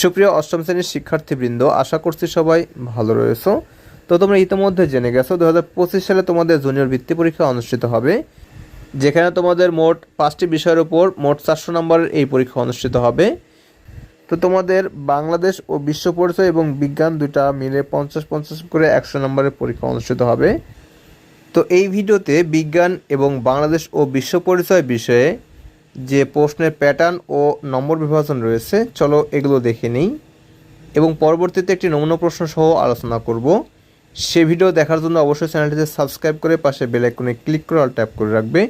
সুপ্রিয় অষ্টম শ্রেণির শিক্ষার্থীবৃন্দ, আশা করছি সবাই ভালো রয়েছো। তো তোমরা ইতিমধ্যে জেনে গেছো দু হাজার পঁচিশ সালে তোমাদের জুনিয়র বৃত্তি পরীক্ষা অনুষ্ঠিত হবে, যেখানে তোমাদের মোট পাঁচটি বিষয়ের উপর মোট চারশো নম্বরের এই পরীক্ষা অনুষ্ঠিত হবে। তো তোমাদের বাংলাদেশ ও বিশ্ব পরিচয় এবং বিজ্ঞান দুটা মিলে পঞ্চাশ পঞ্চাশ করে একশো নম্বরের পরীক্ষা অনুষ্ঠিত হবে। তো এই ভিডিওতে বিজ্ঞান এবং বাংলাদেশ ও বিশ্ব পরিচয় বিষয়ে যে প্রশ্নের প্যাটার্ন ও নম্বর বিভাজন রয়েছে, চলো এগুলো দেখে নিই। এবং পরবর্তীতে একটি নমুনা প্রশ্ন সহ আলোচনা করব। সে ভিডিও দেখার জন্য অবশ্যই চ্যানেলটিতে সাবস্ক্রাইব করে পাশে বেল আইকনে ক্লিক করে অল ট্যাপ করে রাখবে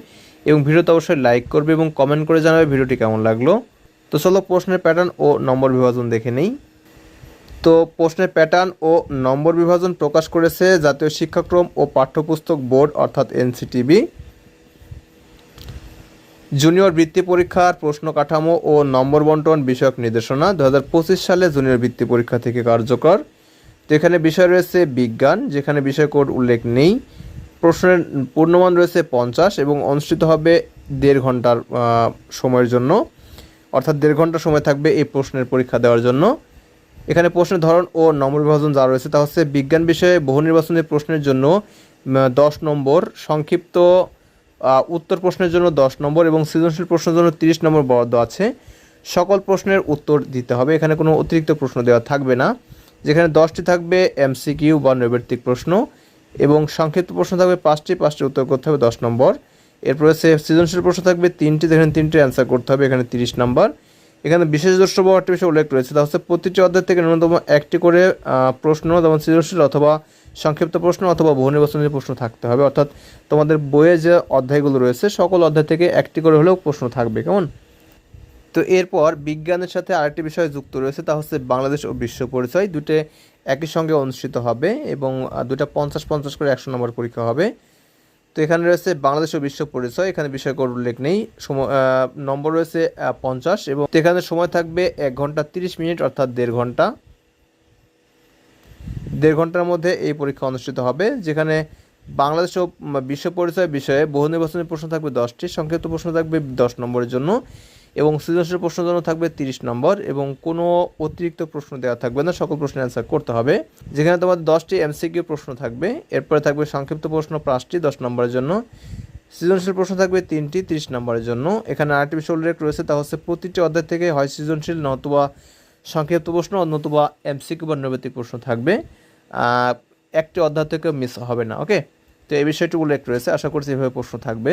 এবং ভিডিওতে অবশ্যই লাইক করবে এবং কমেন্ট করে জানাবে ভিডিওটি কেমন লাগল। তো চলো প্রশ্নের প্যাটার্ন ও নম্বর বিভাজন দেখে নেই। তো প্রশ্নের প্যাটার্ন ও নম্বর বিভাজন প্রকাশ করেছে জাতীয় শিক্ষাক্রম ও পাঠ্যপুস্তক বোর্ড, অর্থাৎ এনসিটিবি জুনিয়র বৃত্তি পরীক্ষার প্রশ্ন কাঠামো ও নম্বর বন্টন বিষয়ক নির্দেশনা দু হাজার পঁচিশ সালে জুনিয়র বৃত্তি পরীক্ষা থেকে কার্যকর। তো এখানে বিষয় রয়েছে বিজ্ঞান, যেখানে বিষয় কোড উল্লেখ নেই। প্রশ্নের পূর্ণমান রয়েছে পঞ্চাশ এবং অনুষ্ঠিত হবে দেড় ঘণ্টার সময়ের জন্য। অর্থাৎ দেড় ঘণ্টা সময় থাকবে এই প্রশ্নের পরীক্ষা দেওয়ার জন্য। এখানে প্রশ্নের ধরন ও নম্বর বিভাজন যা রয়েছে তা হচ্ছে বিজ্ঞান বিষয়ে বহু নির্বাচনী প্রশ্নের জন্য দশ নম্বর, সংক্ষিপ্ত উত্তর প্রশ্নের জন্য দশ নম্বর এবং সৃজনশীল প্রশ্নের জন্য তিরিশ নম্বর বরাদ্দ আছে। সকল প্রশ্নের উত্তর দিতে হবে। এখানে কোনো অতিরিক্ত প্রশ্ন দেওয়া থাকবে না। যেখানে দশটি থাকবে এমসিকিউ বা নৈবৃত্তিক প্রশ্ন এবং সংক্ষিপ্ত প্রশ্ন থাকবে পাঁচটি পাঁচটি উত্তর করতে হবে দশ নম্বর। এরপরে সে সৃজনশীল প্রশ্ন থাকবে তিনটি, যেখানে তিনটি অ্যান্সার করতে হবে, এখানে তিরিশ নম্বর। এখানে বিশেষ দ্রষ্টব্য একটা বিষয় উল্লেখ রয়েছে, তা হচ্ছে প্রতিটি অধ্যায় থেকে ন্যূনতম একটি করে প্রশ্ন, যেমন সৃজনশীল অথবা সংক্ষিপ্ত প্রশ্ন অথবা বহু নির্বাচনী প্রশ্ন থাকতে হবে। অর্থাৎ তোমাদের বইয়ে যে অধ্যায়গুলো রয়েছে, সকল অধ্যায় থেকে একটি করে হলেও প্রশ্ন থাকবে, কেমন? তো এরপর বিজ্ঞানের সাথে আরেকটি বিষয় যুক্ত রয়েছে, তা হচ্ছে বাংলাদেশ ও বিশ্ব পরিচয়। দুটো একই সঙ্গে অনুষ্ঠিত হবে এবং দুটা পঞ্চাশ পঞ্চাশ করে একশো নম্বর পরীক্ষা হবে। তো এখানে রয়েছে বাংলাদেশ ও বিশ্ব পরিচয়। এখানে বিষয় কোড উল্লেখ নেই। নম্বর রয়েছে পঞ্চাশ এবং এখানে সময় থাকবে এক ঘণ্টা তিরিশ মিনিট অর্থাৎ দেড় ঘণ্টা। দেড় ঘণ্টার মধ্যে এই পরীক্ষা অনুষ্ঠিত হবে, যেখানে বাংলাদেশ ও বিশ্ব পরিচয় বিষয়ে বহু নির্বাচনী প্রশ্ন থাকবে দশটি, সংক্ষিপ্ত প্রশ্ন থাকবে দশ নম্বরের জন্য। এবং সৃজনশীল প্রশ্নের জন্য থাকবে তিরিশ নম্বর এবং কোনো অতিরিক্ত প্রশ্ন দেওয়া থাকবে না। সকল প্রশ্নের অ্যান্সার করতে হবে। যেখানে তোমার দশটি এমসিকিউ প্রশ্ন থাকবে, এরপরে থাকবে সংক্ষিপ্ত প্রশ্ন পাঁচটি দশ নম্বরের জন্য। সৃজনশীল প্রশ্ন থাকবে তিনটি তিরিশ নম্বরের জন্য। এখানে আরেকটি বিষয় উল্লেখ রয়েছে, তা হচ্ছে প্রতিটি অধ্যায় থেকে হয় সৃজনশীল নতুবা সংক্ষিপ্ত প্রশ্ন নতুবা এমসিকিউ বা নৈবেতিক প্রশ্ন থাকবে। একটি অধ্যায় থেকে মিস হবে না ওকে তো এই বিষয়টি উল্লেখ রয়েছে, আশা করছি এভাবে প্রশ্ন থাকবে।